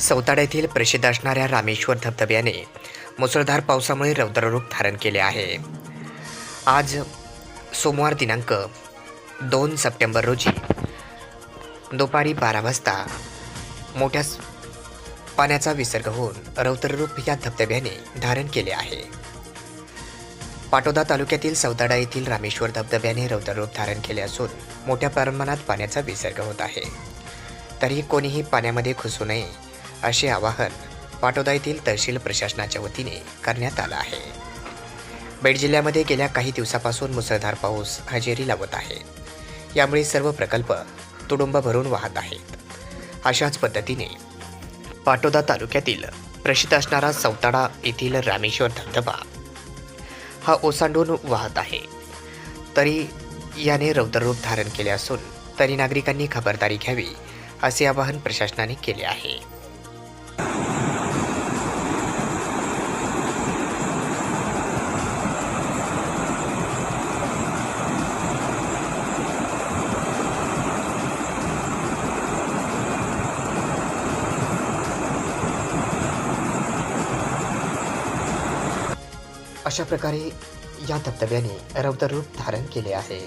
सौताडा येथील प्रसिद्ध असणाऱ्या रामेश्वर धबधब्याने मुसळधार पावसामुळे रौद्ररूप धारण केले आहे. आज सोमवार दिनांक दोन सप्टेंबर रोजी दुपारी बारा वाजता मोठ्या पाण्याचा विसर्ग होऊन रौद्ररूप या धबधब्याने धारण केले आहे. पाटोदा तालुक्यातील सौताडा येथील रामेश्वर धबधब्याने रौद्ररूप धारण केले असून मोठ्या प्रमाणात पाण्याचा विसर्ग होत आहे. तरीही कोणीही पाण्यामध्ये घुसू नये असे आवाहन पाटोदा येथील तहसील प्रशासनाच्या वतीने करण्यात आलं आहे. बीड जिल्ह्यामध्ये गेल्या काही दिवसापासून मुसळधार पाऊस हजेरी लावत आहे. यामुळे सर्व प्रकल्प तुडुंब भरून वाहत आहेत. अशाच पद्धतीने पाटोदा तालुक्यातील प्रसिद्ध असणारा सौताडा येथील रामेश्वर धबधबा हा ओसांडून वाहत आहे. तरी याने रौद्ररूप धारण केले असून तरी नागरिकांनी खबरदारी घ्यावी असे आवाहन प्रशासनाने केले आहे. अशा प्रकारे या धबधब्याने रौद्ररूप धारण केले आहे.